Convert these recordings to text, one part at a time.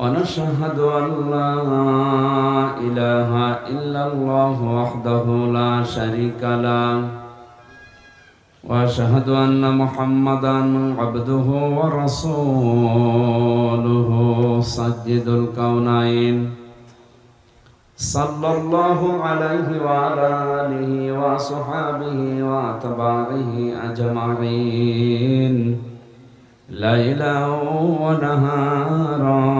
ونشهد أن لا إله إلا الله وحده لا شريك له وأشهد أن محمدا عبده ورسوله سجد الكونين. صلى الله عليه وعلى آله وصحابه وأتباعه أجمعين. ليلا ونهارا.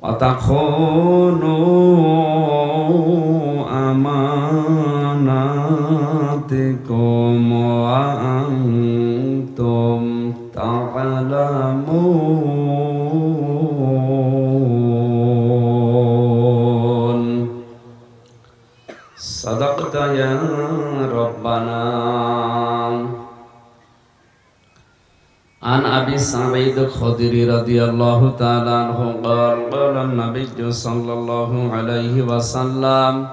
وتخونوا أماناتكم وأنتم تعلمون صدقت يا ربنا عن أبي سعيد الخدري رضي الله تعالى عنه قال قال النبي صلى الله عليه وسلم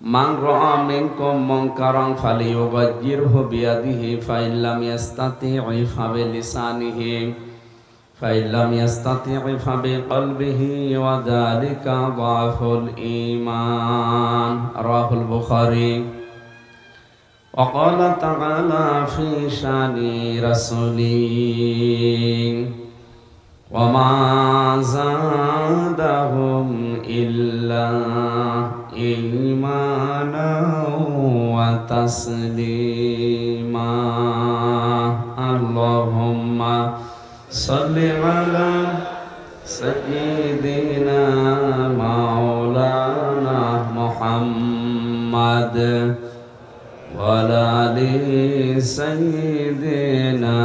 من رأى منكم منكرا فليغيره بيده فإن لم يستطع فبلسانه فإن لم يستطع فبقلبه وذلك ضعف الإيمان رواه البخاري وقال تعالى في شان رسوله وما زادهم إلا إيمانا وتسليما اللهم صل على سيدنا وعلى آل سيدنا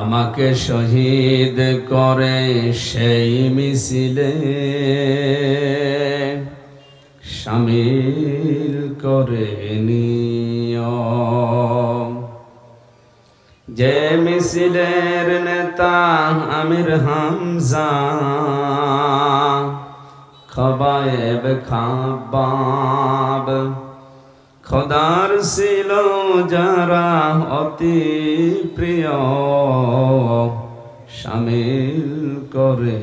আমাকে শহীদ করে সেই মিছিলে সামিল করে নিয় যে মিছিলের নেতা আমির হামজা খবায়েব খাবাব খোদার ছিল যারা অতি প্রিয়, সামিল করে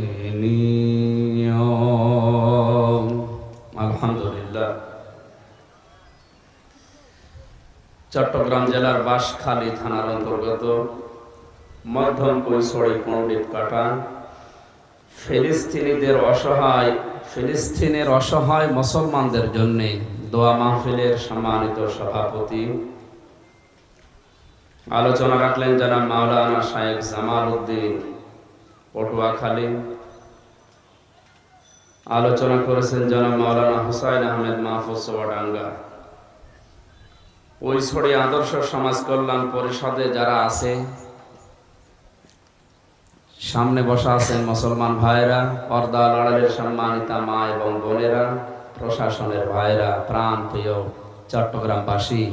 আলহামদুলিল্লাহ। চট্টগ্রাম জেলার বাঁশখালী থানার অন্তর্গত মধ্যম কৈশোরী পণ্ডিত কাটা ফিলিস্তিনিদের অসহায়, ফিলিস্তিনের অসহায় মুসলমানদের জন্য দোয়া মাহফিলের সম্মানিত সভাপতি। আলোচনা রাখলেন যারা মাওলানা শাহেখ জামাল উদ্দিন, পটুয়াখালী। আলোচনা করেছেন যারা মাওলানা হুসাইন আহমেদ মাহফুজ সোয়াডাঙ্গা। ওই ছড়ি আদর্শ সমাজ কল্যাণ পরিষদে যারা আছে সামনে বসা আছেন মুসলমান ভাইরা পর্দা লড়াইয়ের সম্মানিতা মা এবং বোনেরা, প্রশাসনের ভাইরা প্রাণ প্রিয় চট্টগ্রামবাসী।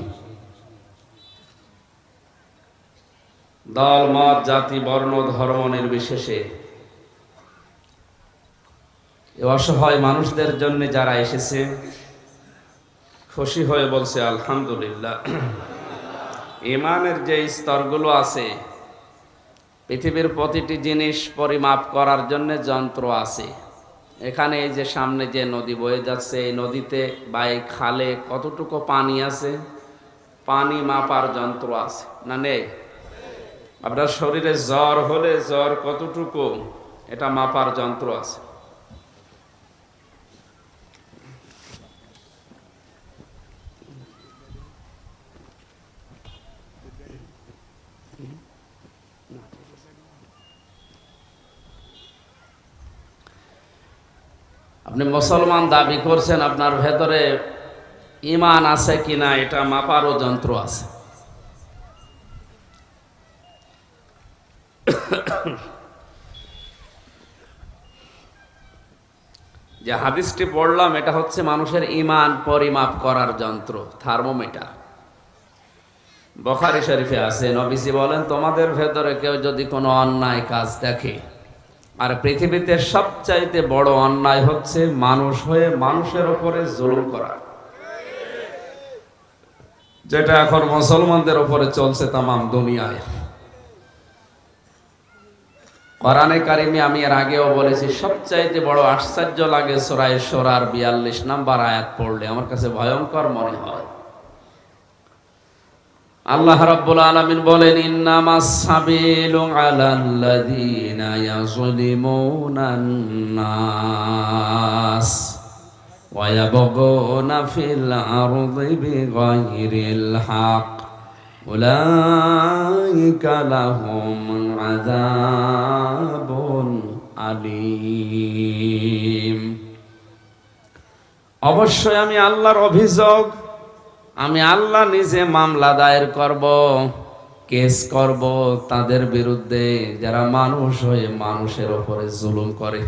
দল, মত, জাতি, বর্ণ, ধর্ম নির্বিশেষে অসহায় মানুষদের জন্য যারা এসেছে, খুশি হয়ে বলছে, আলহামদুলিল্লাহ। ইমানের যে স্তরগুলো আছে পৃথিবীর প্রতিটি জিনিস পরিমাপ করার জন্য যন্ত্র আছে। এখানে এই যে সামনে যে নদী বয়ে যাচ্ছে, এই নদীতে বা এই খালে কতটুকু পানি আছে? পানি মাপার যন্ত্র আছে, না নেই? আপনার শরীরে জ্বর হলে জ্বর কতটুকু? এটা মাপার যন্ত্র আছে। আপনি মুসলমান দাবি করছেন আপনার ভেতরে ইমান আছে কিনা এটা মাপারও যন্ত্র আছে। যে হাদিসটি পড়লাম, এটা হচ্ছে মানুষের ইমান পরিমাপ করার যন্ত্র, থার্মোমিটার। বখারি শরীফে আছে, নবীজি বলেন, তোমাদের ভেতরে কেউ যদি কোনো অন্যায় কাজ দেখে আর পৃথিবীতে সবচাইতে বড় অন্যায় হচ্ছে মানুষ হয়ে মানুষের ওপরে জুলুম করা। যেটা এখন মুসলমানদের ওপরে চলছে তামাম দুনিয়ায়। কোরআনে কারিমে আমি এর আগেও বলেছি, সবচাইতে বড় আশ্চর্য লাগে সোরায় সোরার বিয়াল্লিশ নাম্বার আয়াত পড়লে। আমার কাছে ভয়ঙ্কর মনে হয়। আল্লাহ রাব্বুল আলামিন বলেন, ইন্নামাস সাবিলু আলাল্লাযীনা ইয়াযলিমুনান নাস ওয়া ইয়াবগুনা ফিল আরদি বিগাইরিল হক। উলাইকা লাহুম আযাবুন আলীম। অবশ্যই আমি আল্লাহর অভিযোগ আমি আল্লাহ নিজে মামলা দায়ের করব, কেস করব তাদের বিরুদ্ধে, যারা মানুষ হয়ে মানুষের ওপরে জুলুম করে।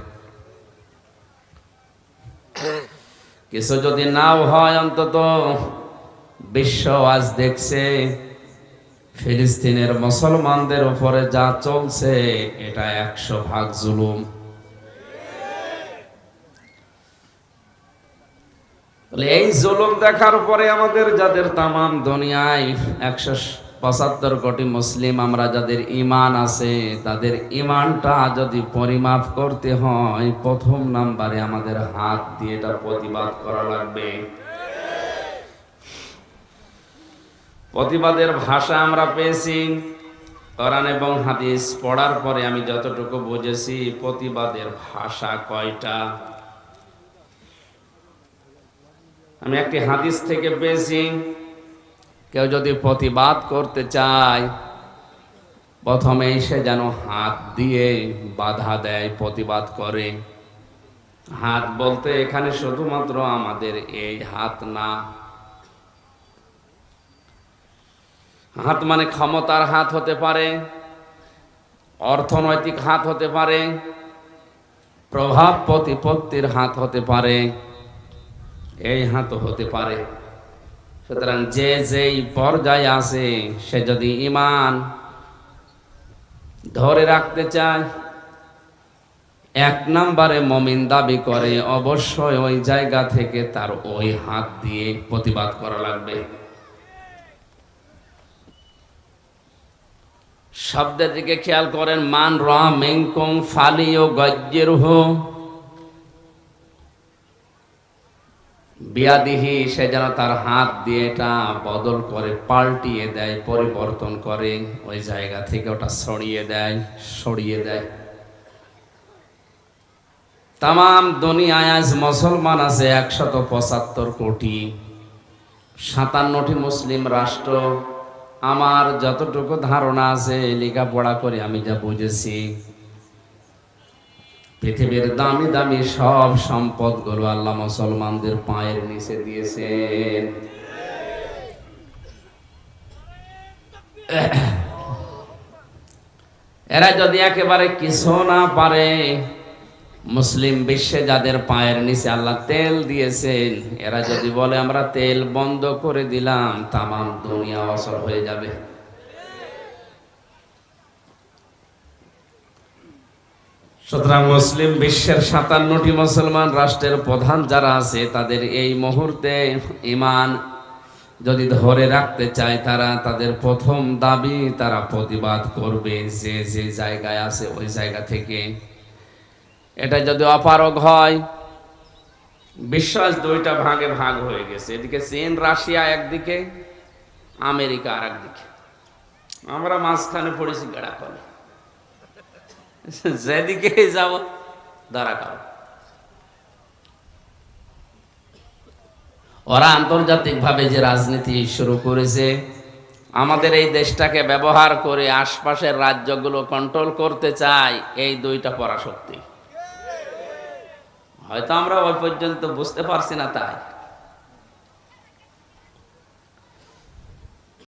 কিছু যদি নাও হয় অন্তত বিশ্ব আজ দেখছে, ফিলিস্তিনের মুসলমানদের উপরে যা চলছে, এটা একশো ভাগ জুলুম। এই জুলুম দেখার পরে আমাদের যাদের তামাম দুনিয়ায় একশো পঁচাত্তর কোটি মুসলিম, আমরা যাদের ইমান আছে, তাদের ইমানটা যদি পরিমাপ করতে হয়, প্রথম নাম্বারে আমাদের হাত দিয়ে এটা প্রতিবাদ করা লাগবে। প্রতিবাদের ভাষা আমরা পেয়েছি। কোরআন এবং হাদিস পড়ার পরে আমি যতটুকু বুঝেছি, প্রতিবাদের ভাষা কয়টা? আমি একটি হাদিস থেকে পেয়েছি, কেউ যদি প্রতিবাদ করতে চায় প্রথমে সে যেন হাত দিয়ে বাধা দেয়, প্রতিবাদ করে। হাত বলতে এখানে শুধুমাত্র আমাদের এই হাত না। হাত মানে ক্ষমতার হাত হতে পারে, অর্থনৈতিক হাত হতে পারে, প্রভাব প্রতিপত্তির হাত হতে পারে। এই হাত হতে পারে। সুতরাং যে যেই পর্যায়ে আছে, সে যদি ইমান ধরে রাখতে চায়, এক নম্বরে মমিন দাবি করে, অবশ্যই ওই জায়গা থেকে তার ওই হাত দিয়ে প্রতিবাদ করা লাগবে। শব্দের দিকে খেয়াল করেন, মান রামেঙ্কং ফালিও গজ্জের হো বিয়াদিহি, সে যেন তার হাত দিয়ে এটা বদল করে, পাল্টিয়ে দেয়, পরিবর্তন করে, ওই জায়গা থেকে ওটা সরিয়ে দেয় সরিয়ে দেয়। তাম দুনিয়ায় আজ মুসলমান আছে একশত পঁচাত্তর কোটি, সাতান্নটি মুসলিম রাষ্ট্র। আমার যতটুকু ধারণা আছে লেখাপড়া করে আমি যা বুঝেছি পৃথিবীর দামি দামি সব সম্পদগুলো আল্লাহ মুসলমানদের পায়ের নিচে দিয়েছেন। এরা যদি একেবারে কিছু না পারে, মুসলিম বিশ্বে যাদের পায়ের নিচে আল্লাহ তেল দিয়েছেন, এরা যদি বলে, আমরা তেল বন্ধ করে দিলাম, তামাম দুনিয়া অসর হয়ে যাবে। সুতরাং মুসলিম বিশ্বের সাতান্নটি মুসলমান রাষ্ট্রের প্রধান যারা আছে, তাদের এই মুহূর্তে ইমান যদি ধরে রাখতে চায়, তারা তাদের প্রথম দাবি তারা প্রতিবাদ করবে যে যে জায়গায় আছে, ওই জায়গা থেকে। এটা যদি অপারগ হয় বিশ্বাস দুইটা ভাগে ভাগ হয়ে গেছে। এদিকে চীন, রাশিয়া একদিকে, আমেরিকা আর একদিকে আমরা মাঝখানে পড়েছি গেড়া করে যেদিকে যাব, ধরা খাও ওরা আন্তর্জাতিকভাবে যে রাজনীতি শুরু করেছে, আমাদের এই দেশটাকে ব্যবহার করে আশপাশের রাজ্যগুলো কন্ট্রোল করতে চায় এই দুইটা পরাশক্তি। হয়তো আমরা ওই পর্যন্ত বুঝতে পারছি না তাই।